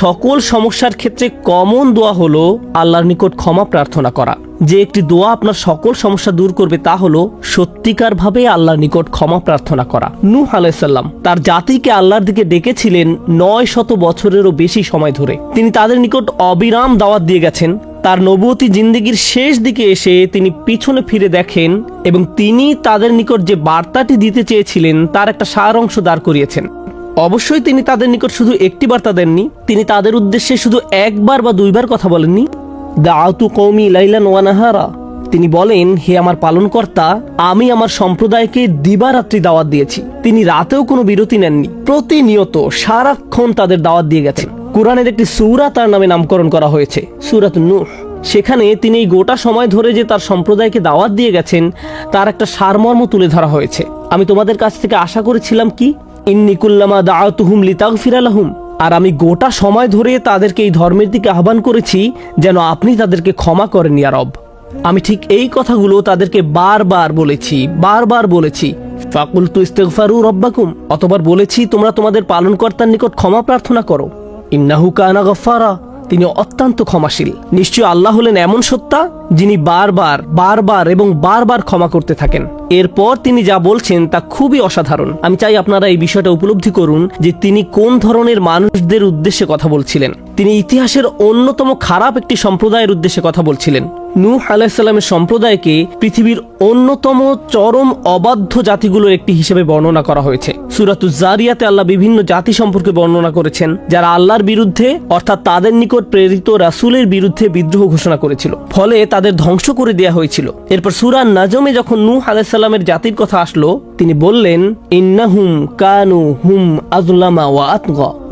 সকল সমস্যার ক্ষেত্রে কমন দোয়া হলো আল্লাহর নিকট ক্ষমা প্রার্থনা করা। যে একটি দোয়া আপনার সকল সমস্যা দূর করবে তা হলো সত্যিকারভাবে আল্লাহর নিকট ক্ষমা প্রার্থনা করা। নূহ আলাইসাল্লাম তার জাতিকে আল্লাহর দিকে ডেকেছিলেন নয় শত বছরেরও বেশি সময় ধরে। তিনি তাদের নিকট অবিরাম দাওয়াত দিয়ে গেছেন। তার নবতী জিন্দিগির শেষ দিকে এসে তিনি পিছনে ফিরে দেখেন এবং তিনি তাদের নিকট যে বার্তাটি দিতে চেয়েছিলেন তার একটা সার অংশ দাঁড় করিয়েছেন। অবশ্যই তিনি তাদের নিকট শুধু একটি বার্তা দেননি, তিনি তাদের উদ্দেশ্যে শুধু একবার বা দুইবার কথা বলেননি। দাআতু কৌমি লাইলান ওয়ানাহারা তিনি বলেন, হে আমার পালনকর্তা, আমি আমার সম্প্রদায়কে দিবারাত্রি দাওয়াত দিয়েছি। তিনি রাতেও কোনো বিরতি নেননি, প্রতিনিয়ত সারাক্ষণ তাদের দাওয়াত দিয়ে গেছেন। কোরআনের একটি সুরা তার নামে নামকরণ করা হয়েছে সুরাত নূহ। সেখানে তিনি এই গোটা সময় ধরে যে তার সম্প্রদায়কে দাওয়াত দিয়ে গেছেন, তার একটা সারমর্ম তুলে ধরা হয়েছে। আমি তোমাদের কাছ থেকে আশা করেছিলাম কি? ইন্নিকুল্লামা দাওয়াতুহুম লিতাগ ফিরালাহুম আর আমি গোটা সময় ধরে তাদেরকে এই ধর্মের দিকে আহ্বান করেছি যেন আপনি তাদেরকে ক্ষমা করেন ইয়ারব আমি ঠিক এই কথাগুলো তাদেরকে বারবার বলেছি বারবার বলেছি। ফাকুল তু ইস্তেকফারু রব্বাকুম, অতবার বলেছি, তোমরা তোমাদের পালনকর্তার নিকট ক্ষমা প্রার্থনা করো। ইন্নাহু কানা গফারা তিনি অত্যন্ত ক্ষমাশীল। নিশ্চয় আল্লাহ হলেন এমন সত্তা, যিনি বারবার বারবার এবং বারবার ক্ষমা করতে থাকেন। এরপর তিনি যা বলছেন তা খুবই অসাধারণ। আমি চাই আপনারা এই বিষয়টা উপলব্ধি করুন যে তিনি কোন ধরনের মানুষদের উদ্দেশ্যে কথা বলছিলেন। তিনি ইতিহাসের অন্যতম খারাপ একটি সম্প্রদায়ের উদ্দেশ্যে কথা বলছিলেন। নূহ আলাহিসাল্লামের সম্প্রদায়কে পৃথিবীর অন্যতম চরম অবাধ্য জাতিগুলোর একটি হিসেবে বর্ণনা করা হয়েছে। সুরাতু জারিয়াতে আল্লাহ বিভিন্ন জাতি সম্পর্কে বর্ণনা করেছেন, যারা আল্লাহর বিরুদ্ধে, অর্থাৎ তাদের নিকট প্রেরিত রাসুলের বিরুদ্ধে বিদ্রোহ ঘোষণা করেছিল। ফলে তাদের ধ্বংস করে দেয়া হয়েছিল। এরপর সুরা নাজমে যখন নূহ আলাইসাল্লামের জাতির কথা আসলো, তিনি বললেন, ইন্নাহুম কানু হুম আজলামা ওয়া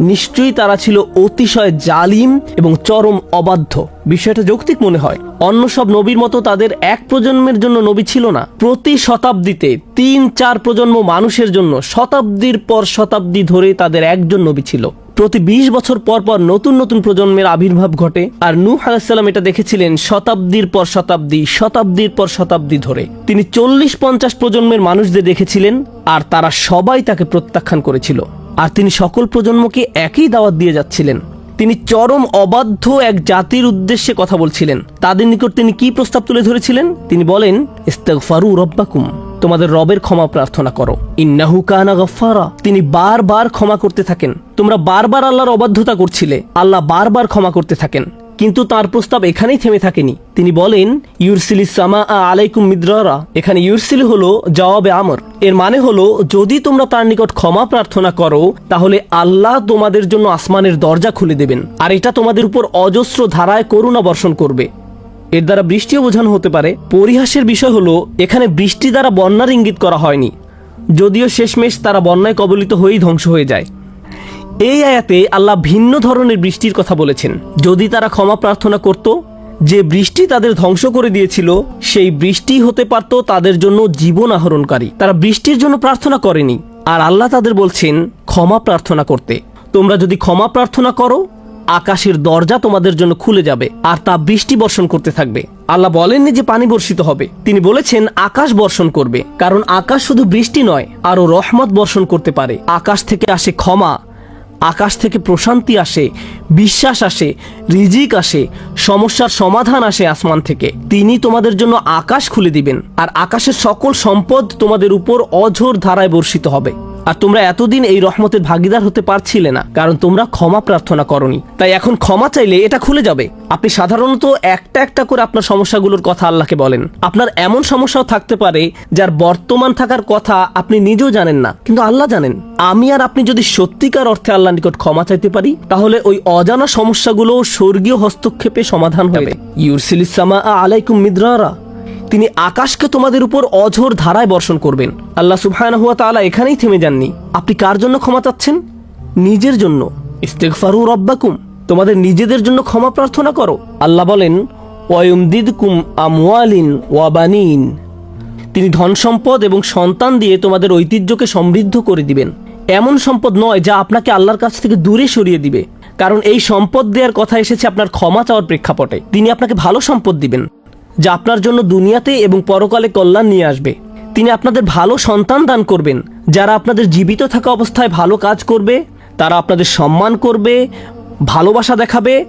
নিশ্চয়ই তারা ছিল অতিশয় জালিম এবং চরম অবাধ্য। বিষয়টা যৌক্তিক মনে হয়। অন্য সব নবীর মতো তাদের এক প্রজন্মের জন্য নবী ছিল না। প্রতি শতাব্দীতে তিন, চার প্রজন্ম মানুষের জন্য শতাব্দীর পর শতাব্দী ধরে তাদের একজন নবী ছিল। প্রতি ২০ বছর পর পর নতুন নতুন প্রজন্মের আবির্ভাব ঘটে আর নূহ আলাহিসাল্লাম এটা দেখেছিলেন শতাব্দীর পর শতাব্দী, শতাব্দীর পর শতাব্দী ধরে। তিনি চল্লিশ, পঞ্চাশ প্রজন্মের মানুষদের দেখেছিলেন আর তারা সবাই তাকে প্রত্যাখ্যান করেছিল। আর তিনি সকল প্রজন্মকে একই দাওয়াত দিয়ে যাচ্ছিলেন। তিনি চরম অবাধ্য এক জাতির উদ্দেশ্যে কথা বলছিলেন। তাদের নিকট তিনি কি প্রস্তাব তুলে ধরেছিলেন? তিনি বলেন, ইস্তেগফারু রব্বাকুম, তোমাদের রবের ক্ষমা প্রার্থনা করো। ইন্নাহু কানা গফারা তিনি বারবার ক্ষমা করতে থাকেন। তোমরা বারবার আল্লাহর অবাধ্যতা করছিলে, আল্লাহ বারবার ক্ষমা করতে থাকেন। কিন্তু তার প্রস্তাব এখানেই থেমে থাকেনি। তিনি বলেন, ইউরসিলি সামা আলাইকুম মিদ্রারা। এখানে ইউরসিল হলো জবাবে আমর। এর মানে হলো, যদি তোমরা তার নিকট ক্ষমা প্রার্থনা করো, তাহলে আল্লাহ তোমাদের জন্য আসমানের দরজা খুলে দেবেন, আর এটা তোমাদের উপর অজস্র ধারায় করুণা বর্ষণ করবে। এর দ্বারা বৃষ্টিও বোঝানো হতে পারে। পরিহাসের বিষয় হলো, এখানে বৃষ্টি দ্বারা বন্যার ইঙ্গিত করা হয়নি। যদিও শেষমেশ তারা বন্যায় কবলিত হয়েই ধ্বংস হয়ে যায়। এই আয়াতে আল্লাহ ভিন্ন ধরনের বৃষ্টির কথা বলেছেন। যদি তারা ক্ষমা প্রার্থনা করত, যে বৃষ্টি তাদের ধ্বংস করে দিয়েছিল, সেই বৃষ্টি হতে পারত তাদের জন্য জীবন আহরণকারী। তারা বৃষ্টির জন্য প্রার্থনা করেনি, আর আল্লাহ তাদের বলছেন, ক্ষমা প্রার্থনা করতে। তোমরা যদি ক্ষমা প্রার্থনা করো, আকাশের দরজা তোমাদের জন্য খুলে যাবে, আর তা বৃষ্টি বর্ষণ করতে থাকবে। আল্লাহ বলেননি যে পানি বর্ষিত হবে। তিনি বলেছেন, আকাশ বর্ষণ করবে, কারণ আকাশ শুধু বৃষ্টি নয়, আরও রহমত বর্ষণ করতে পারে। আকাশ থেকে আসে ক্ষমা আকাশ থেকে প্রশান্তি আসে, বিশ্বাস আসে, রিজিক আসে, সমস্যার সমাধান আসে আসমান থেকে। তিনি তোমাদের জন্য আকাশ খুলে দিবেন, আর আকাশের সকল সম্পদ তোমাদের উপর অঝোর ধারায় বর্ষিত হবে। আর তোমরা এতদিন এই রহমতের ভাগিদার হতে পারছিলে না কারণ তোমরা ক্ষমা প্রার্থনা করনি। তাই এখন ক্ষমা চাইলে এটা খুলে যাবে। আপনি সাধারণত একটা একটা করে আপনার সমস্যাগুলোর কথা আল্লাহকে বলেন। আপনার এমন সমস্যাও থাকতে পারে যার বর্তমান থাকার কথা আপনি নিজেও জানেন না কিন্তু আল্লাহ জানেন। আমি আর আপনি যদি সত্যিকার অর্থে আল্লাহ নিকট ক্ষমা চাইতে পারি তাহলে ওই অজানা সমস্যাগুলো স্বর্গীয় হস্তক্ষেপে সমাধান হবে ইউরসিলিসামা আলাইকুম মিদ্রারা। তিনি আকাশকে তোমাদের উপর অঝোর ধারায় বর্ষণ করবেন। আল্লাহ সুবহানাহু ওয়া তাআলা এখানেই থেমে যাননি। আপনি কার জন্য ক্ষমা চাচ্ছেন? নিজের জন্য। ইস্তেগফারু রব্বাকুম। তোমাদের নিজেদের জন্য ক্ষমা প্রার্থনা করো। আল্লাহ বলেন, ওয়ায়ুমদিদকুম আমওয়ালিন ওয়াবানিন তিনি ধন সম্পদ এবং সন্তান দিয়ে তোমাদের ঐতিহ্যকে সমৃদ্ধ করে দিবেন। এমন সম্পদ নয় যা আপনাকে আল্লাহর কাছ থেকে দূরে সরিয়ে দিবে। কারণ এই সম্পদ দেওয়ার কথা এসেছে আপনার ক্ষমা চাওয়ার প্রেক্ষাপটে। তিনি আপনাকে ভালো সম্পদ দিবেন। যা আপনার জন্য দুনিয়াতে এবং পরকালে কল্যাণ নিয়ে আসবে। তিনি আপনাদের ভালো সন্তান দান করবেন। যারা আপনাদের জীবিত থাকা অবস্থায় ভালো কাজ করবে, তারা আপনাদের সম্মান করবে, ভালোবাসা দেখাবে,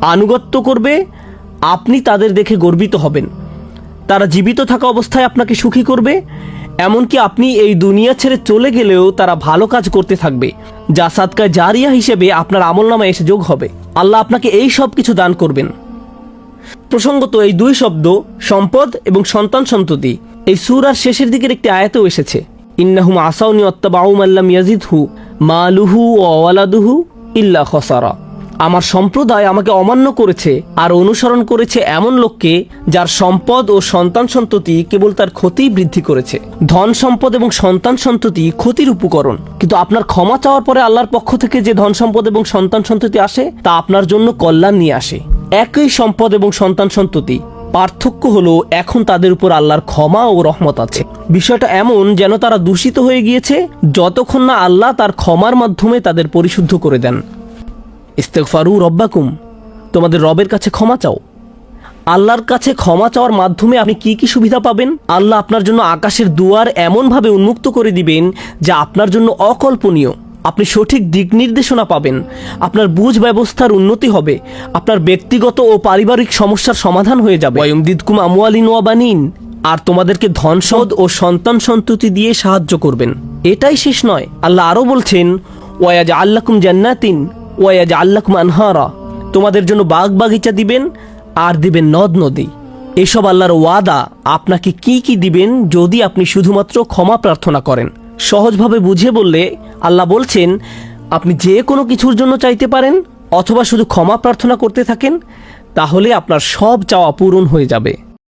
আনুগত্য করবে, আপনি তাদের দেখে গর্বিত হবেন। তারা জীবিত থাকা অবস্থায় আপনাকে সুখী করবে, এমনকি আপনি এই দুনিয়া ছেড়ে চলে গেলেও তারা ভালো কাজ করতে থাকবে, যা সাদকায় জারিয়া হিসেবে আপনার আমল আমলনামায় এসে যোগ হবে। আল্লাহ আপনাকে এই সব কিছু দান করবেন। প্রসঙ্গত এই দুই শব্দ সম্পদ এবং সন্তান সন্ততি। এই সুরার শেষের দিকের একটি আয়াতেও এসেছে। ইন্নাহুম আসাউনি অত্তাবাউম আল্লাম ইয়াজিদহু মালুহু ওয়ালাদুহু ইল্লা খসারা। আমার সম্প্রদায় আমাকে অমান্য করেছে আর অনুসরণ করেছে এমন লোককে যার সম্পদ ও সন্তান সন্ততি কেবল তার ক্ষতিই বৃদ্ধি করেছে। ধন সম্পদ এবং সন্তান সন্ততি ক্ষতির উপকরণ। কিন্তু আপনার ক্ষমা চাওয়ার পরে আল্লাহর পক্ষ থেকে যে ধন সম্পদ এবং সন্তান সন্ততি আসে, তা আপনার জন্য কল্যাণ নিয়ে আসে। একই সম্পদ এবং সন্তান সন্ততি। পার্থক্য হলো এখন তাদের উপর আল্লাহর ক্ষমা ও রহমত আছে। বিষয়টা এমন যেন তারা দূষিত হয়ে গিয়েছে, যতক্ষণ না আল্লাহ তার ক্ষমার মাধ্যমে তাদের পরিশুদ্ধ করে দেন। ইস্তেকফারু রব্বাকুম। তোমাদের রবের কাছে ক্ষমা চাও। আল্লাহর কাছে ক্ষমা চাওয়ার মাধ্যমে আপনি কি কি সুবিধা পাবেন? আল্লাহ আপনার জন্য আকাশের দুয়ার এমনভাবে উন্মুক্ত করে দিবেন যা আপনার জন্য অকল্পনীয়। আপনি সঠিক দিক নির্দেশনা পাবেন। আপনার বুঝ ব্যবস্থার উন্নতি হবে। আপনার ব্যক্তিগত ও পারিবারিক সমস্যার সমাধান হয়ে যাবে। ওয়ুমদিদকুম আমওয়ালিন ওয়াবানিন আর তোমাদেরকে ধনসদ ও সন্তান সন্ততি দিয়ে সাহায্য করবেন। এটাই শেষ নয়। আল্লাহ আরও বলছেন ওয়াজ আল্লাকুম জান্নাতিন ওয়াজ আল্লাকুম আনহারা। তোমাদের জন্য বাগ বাগিচা দিবেন, আর দিবেন নদ নদী। এসব আল্লাহর ওয়াদা আপনাকে কি কি দিবেন যদি আপনি শুধুমাত্র ক্ষমা প্রার্থনা করেন। সহজভাবে বুঝিয়ে বললে আল্লাহ বলছেন, আপনি যে কোনো কিছুর জন্য চাইতে পারেন, অথবা শুধু ক্ষমা প্রার্থনা করতে থাকেন, তাহলে আপনার সব চাওয়া পূরণ হয়ে যাবে।